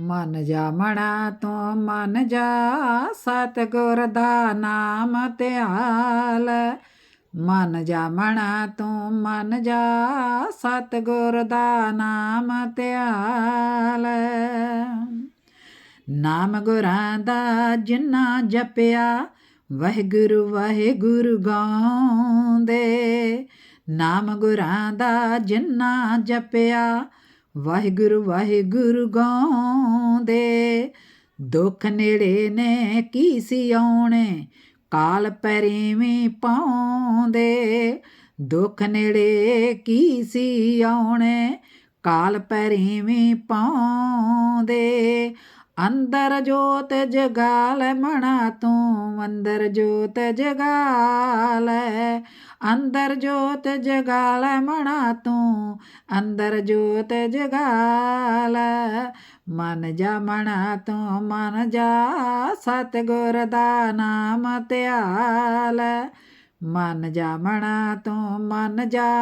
ਮਨ ਜਾ ਮਣਾ ਤੂੰ ਮਨ ਜਾ, ਸਤਿਗੁਰ ਦਾ ਨਾਮ ਧਿਆਲ। ਮਨ ਜਾ ਮਣਾ ਤੂੰ ਮਨ ਜਾ, ਸਤਿਗੁਰ ਦਾ ਨਾਮ ਧਿਆਲ। ਨਾਮ ਗੁਰਾਂ ਦਾ ਜਿੰਨਾ ਜਪਿਆ, ਵਾਹਿਗੁਰੂ ਵਾਹਿਗੁਰੂ ਗਾਉਂਦੇ। ਨਾਮ ਗੁਰਾਂ ਦਾ ਜਿੰਨਾ ਜਪਿਆ ਵਾਹਿਗੁਰੂ ਵਾਹਿਗੁਰੂ ਗਾਉਂਦੇ। ਦੁੱਖ ਨੇੜੇ ਨੇ ਕੀ ਸੀ ਆਉਣੇ? ਕਾਲ ਪਰੇਵੇਂ ਪਾਉਂਦੇ। ਦੁੱਖ ਨੇੜੇ ਕੀ ਸੀ ਆਉਣੇ? ਕਾਲ ਪਰੇਵੇਂ ਪਾਉਂਦੇ। ਅੰਦਰ ਜੋਤ ਜਗਾਲ ਮਣਾ ਤੂੰ ਅੰਦਰ ਜੋਤ ਜਗਾਲ। ਅੰਦਰ ਜੋਤ ਜਗਾਲ ਮਣਾ ਤੂੰ, ਅੰਦਰ ਜੋਤ ਜਗਾਲ। ਮਨ ਜਾ ਮਣਾ ਤੂੰ, ਮਨ ਜਾ ਸਤਿਗੁਰ ਦਾ ਨਾਮ ਧਿਆਲ। ਮਨ ਜਾ ਮਣਾ ਤੂੰ, ਮਨ ਜਾ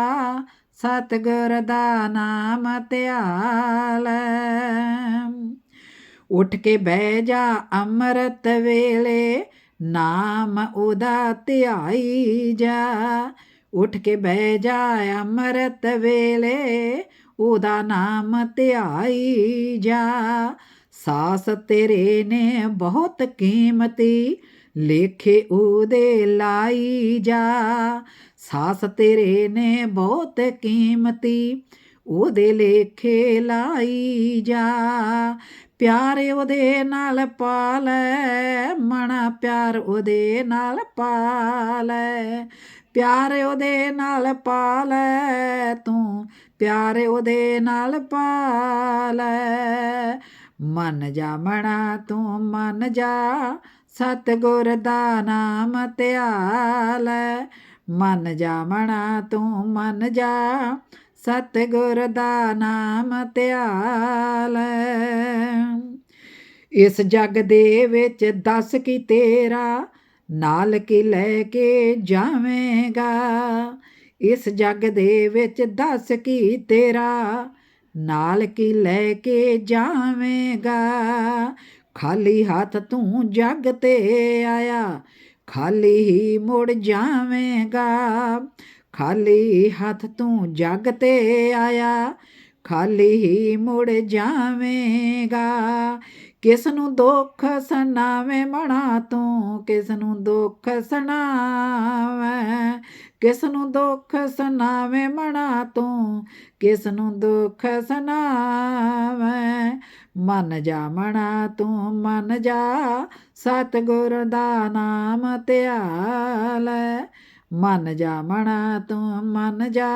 ਸਤਿਗੁਰ ਦਾ ਨਾਮ ਧਿਆਲ। ਉੱਠ ਕੇ ਬਹਿ ਜਾ ਅੰਮ੍ਰਿਤ ਵੇਲੇ, ਨਾਮ ਉਹਦਾ ਧਿਆਈ ਜਾ। ਉੱਠ ਕੇ ਬਹਿ ਜਾ ਅੰਮ੍ਰਿਤ ਵੇਲੇ, ਉਹਦਾ ਨਾਮ ਧਿਆਈ ਜਾ। ਸਾਸ ਤੇਰੇ ਨੇ ਬਹੁਤ ਕੀਮਤੀ, ਲੇਖੇ ਉਹਦੇ ਲਾਈ ਜਾ। ਸਾਸ ਤੇਰੇ ਨੇ ਬਹੁਤ ਕੀਮਤੀ, ਉਹਦੇ ਲੇਖੇ ਲਾਈ ਜਾ। ਪਿਆਰ ਉਹਦੇ ਨਾਲ ਪਾ ਲੈ ਮਣਾ ਪਿਆਰ ਉਹਦੇ ਨਾਲ ਪਾ ਪਿਆਰ ਉਹਦੇ ਨਾਲ ਪਾ ਤੂੰ ਪਿਆਰ ਉਹਦੇ ਨਾਲ ਪਾ ਮਨ ਜਾ ਮਣਾ, ਤੂੰ ਮਨ ਜਾ, ਸਤਿਗੁਰ ਦਾ ਨਾਮ ਧਿਆਲ। ਮਨ ਜਾ ਮਣਾ, ਤੂੰ ਮਨ ਜਾ ਸਤਿਗੁਰ ਦਾ ਨਾਮ ਧਿਆਲ। ਇਸ ਜਗ ਦੇ ਵਿੱਚ ਦੱਸ ਕੀ ਤੇਰਾ ਨਾਲ ਕੀ ਲੈ ਕੇ ਜਾਵੇਂਗਾ। ਇਸ ਜਗ ਦੇ ਵਿੱਚ ਦੱਸ ਕੀ ਤੇਰਾ ਨਾਲ ਕੀ ਲੈ ਕੇ ਜਾਵੇਂਗਾ। ਖਾਲੀ ਹੱਥ ਤੂੰ ਜਗ ਤੇ ਆਇਆ, ਖਾਲੀ ਹੀ ਮੁੜ ਜਾਵੇਂਗਾ। ਖਾਲੀ ਹੱਥ ਤੂੰ ਜੱਗ ਤੇ ਆਇਆ, ਖਾਲੀ ਹੀ ਮੁੜ ਜਾਵੇਂਗਾ। ਕਿਸ ਨੂੰ ਦੁੱਖ ਸੁਣਾਵੇਂ ਮਣਾ ਤੂੰ, ਕਿਸ ਨੂੰ ਦੁੱਖ ਸੁਣਾਵੇਂ, ਕਿਸ ਨੂੰ ਦੁੱਖ ਸੁਣਾਵੇਂ ਮਣਾ ਤੂੰ, ਕਿਸ ਨੂੰ ਦੁੱਖ ਸੁਣਾਵੇਂ। ਮਨ ਜਾ ਮਣਾ ਤੂੰ, ਮਨ ਜਾ, ਸਤਿਗੁਰ ਦਾ ਨਾਮ ਧਿਆਲ ਮਨ ਜਾ ਮਣਾ ਤੂੰ ਮਨ ਜਾ,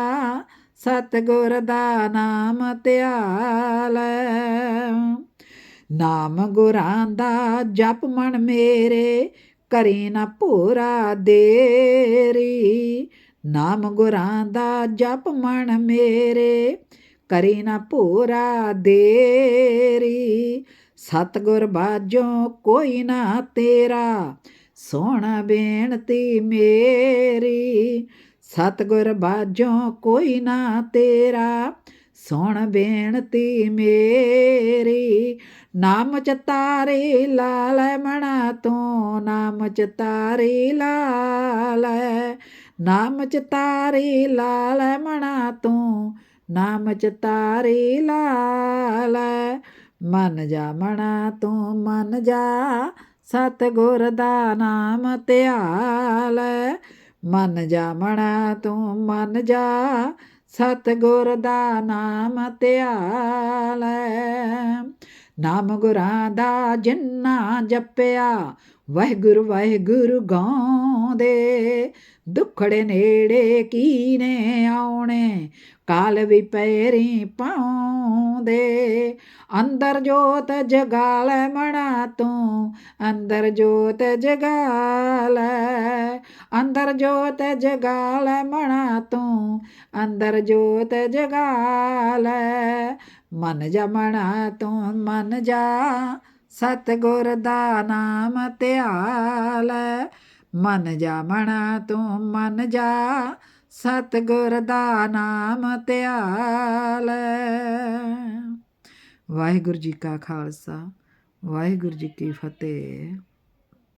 ਸਤਿਗੁਰ ਦਾ ਨਾਮ ਧਿਆਲ ਨਾਮ ਗੁਰਾਂ ਦਾ ਜਪ ਮਨ ਮੇਰੇ, ਕਰੇ ਨਾ ਭੋਰਾ ਦੇਰੀ। ਨਾਮ ਗੁਰਾਂ ਦਾ ਜਪ ਮਨ ਮੇਰੇ, ਕਰੇ ਨਾ ਭੋਰਾ ਦੇਰੀ। ਸਤਗੁਰ ਬਾਝੋਂ ਕੋਈ ਨਾ ਤੇਰਾ ਸੋਹਣਾ ਬੇਨਤੀ ਮੇਰੀ, ਸਤਗੁਰ ਬਾਝੋਂ ਕੋਈ ਨਾ ਤੇਰਾ। ਸੁਣ ਬੇਨਤੀ ਮੇਰੀ, ਨਾਮ ਚ ਤਾਰੇ ਲਾਲ ਮਣਾ ਤੂੰ, ਨਾਮ ਚ ਤਾਰੇ ਲਾਲ ਨਾਮ ਚ ਤਾਰੇ ਲਾਲ ਮਣਾ ਤੂੰ, ਨਾਮ ਚ ਤਾਰੇ ਲਾਲ ਮਨ ਜਾ ਮਣਾ ਤੂੰ, ਮਨ ਜਾ ਸਤਗੁਰ ਦਾ ਨਾਮ ਧਿਆਲ। ਮਨ ਜਾ ਮਣਾ, ਤੂੰ ਮਨ ਜਾ। ਸਤਗੁਰ ਦਾ ਨਾਮ ਧਿਆਲ। ਨਾਮ ਗੁਰਾਂ ਦਾ ਜਿੰਨਾ ਜਪਿਆ, ਵਾਹਿਗੁਰੂ ਵਾਹਿਗੁਰੂ ਗਾਉਂਦੇ। ਦੁੱਖੜੇ ਨੇੜੇ ਕੀ ਨੇ ਆਉਣੇ, ਕਾਲ ਵੀ ਪੈਰੀ ਦੇ। ਅੰਦਰ ਜੋਤ ਜਗਾਲ ਮਣਾ ਤੂੰ, ਅੰਦਰ ਜੋਤ ਜਗਾਲ। ਅੰਦਰ ਜੋਤ ਜਗਾਲ ਮਣਾ ਤੂੰ, ਅੰਦਰ ਜੋਤ ਜਗਾਲ। ਮਨ ਜਮਣਾ ਤੂੰ, ਮਨ ਜਾ ਸਤਗੁਰ ਦਾ ਨਾਮ ਧਿਆਲ। ਮਨ ਜਾ ਮਣਾ ਤੂੰ, ਮਨ ਜਾ ਸਤਗੁਰ ਦਾ ਨਾਮ ਧਿਆਲ। ਵਾਹਿਗੁਰੂ ਜੀ ਕਾ ਖਾਲਸਾ ਵਾਹਿਗੁਰੂ ਜੀ ਕੀ ਫਤਿਹ।